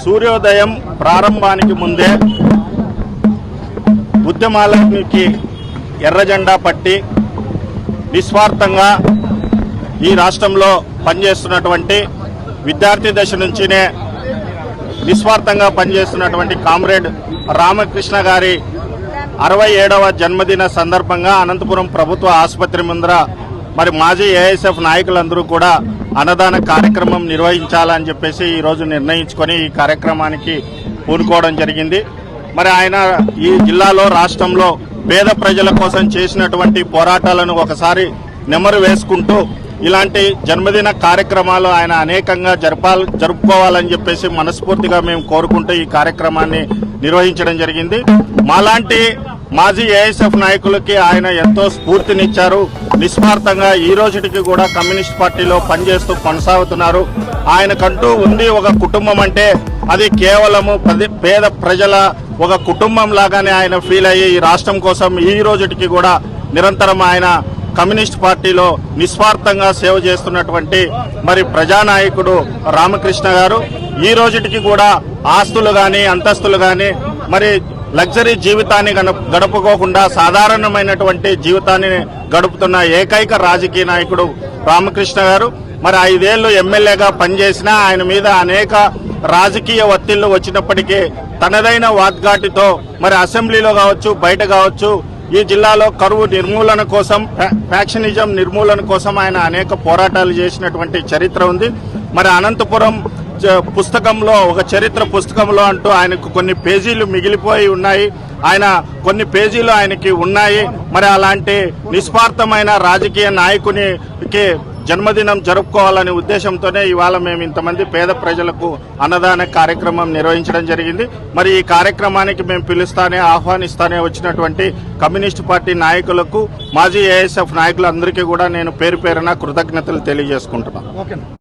సూర్యోదయం ప్రారంభానికి ముందే ఉద్యమాలకి ఎర్రజెండా పట్టి నిస్వార్థంగా ఈ రాష్ట్రంలో పనిచేస్తున్నటువంటి విద్యార్థి దశ నుంచినే నిస్వార్థంగా పనిచేస్తున్నటువంటి కామ్రేడ్ రామకృష్ణ గారి అరవై ఏడవ జన్మదిన సందర్భంగా అనంతపురం ప్రభుత్వ ఆసుపత్రి ముందర మరి మాజీ ఏఎస్ఎఫ్ నాయకులందరూ కూడా అన్నదాన కార్యక్రమం నిర్వహించాలని చెప్పేసి ఈరోజు నిర్ణయించుకొని ఈ కార్యక్రమానికి పూనుకోవడం జరిగింది. మరి ఆయన ఈ జిల్లాలో రాష్ట్రంలో పేద ప్రజల కోసం చేసినటువంటి పోరాటాలను ఒకసారి నెమరు వేసుకుంటూ ఇలాంటి జన్మదిన కార్యక్రమాలు ఆయన అనేకంగా జరపాలి జరుపుకోవాలని చెప్పేసి మనస్ఫూర్తిగా మేము కోరుకుంటూ ఈ కార్యక్రమాన్ని నిర్వహించడం జరిగింది. మాలాంటి మాజీ ఏఎస్ఎఫ్ నాయకులకి ఆయన ఎంతో స్ఫూర్తినిచ్చారు. నిస్వార్థంగా ఈ రోజుటికి కూడా కమ్యూనిస్ట్ పార్టీలో పనిచేస్తూ కొనసాగుతున్నారు. ఆయనకంటూ ఉంది ఒక కుటుంబం అంటే అది కేవలము పది- పేద ప్రజల ఒక కుటుంబం లాగానే ఆయన ఫీల్ అయ్యి ఈ రాష్ట్రం కోసం ఈ రోజుటికి కూడా నిరంతరం ఆయన కమ్యూనిస్ట్ పార్టీలో నిస్వార్థంగా సేవ చేస్తున్నటువంటి మరి ప్రజానాయకుడు రామకృష్ణ గారు. ఈ రోజుటికి కూడా ఆస్తులు కానీ అంతస్తులు కానీ మరి లగ్జరీ జీవితాన్ని గన- గడుపుకోకుండా సాధారణమైనటువంటి జీవితాన్ని గడుపుతున్న ఏకైక రాజకీయ నాయకుడు రామకృష్ణ గారు. మరి ఐదేళ్ళు ఎమ్మెల్యేగా పనిచేసినా ఆయన మీద అనేక రాజకీయ ఒత్తిళ్ళు వచ్చినప్పటికీ తనదైన వాద్ఘాటితో మరి అసెంబ్లీలో కావచ్చు బయట కావచ్చు ఈ జిల్లాలో కరువు నిర్మూలన కోసం ఫ్యా- ఫ్యాక్షనిజం నిర్మూలన కోసం ఆయన అనేక పోరాటాలు చేసినటువంటి చరిత్ర ఉంది. మరి అనంతపురం పుస్తకంలో ఒక చరిత్ర పుస్తకంలో అంటూ ఆయనకు కొన్ని పేజీలు మిగిలిపోయి ఉన్నాయి. ఆయన కొన్ని పేజీలు ఆయనకి ఉన్నాయి. మరి అలాంటి నిస్వార్థమైన రాజకీయ నాయకునికి జన్మదినం జరుపుకోవాలనే ఉద్దేశంతోనే ఇవాళ మేము ఇంతమంది పేద ప్రజలకు అన్నదాన కార్యక్రమం నిర్వహించడం జరిగింది. మరి ఈ కార్యక్రమానికి మేము పిలుస్తానే ఆహ్వానిస్తానే వచ్చినటువంటి కమ్యూనిస్ట్ పార్టీ నాయకులకు మాజీ ఏఎస్ఎఫ్ నాయకులందరికీ కూడా నేను పేరు పేరున కృతజ్ఞతలు తెలియజేసుకుంటున్నాను.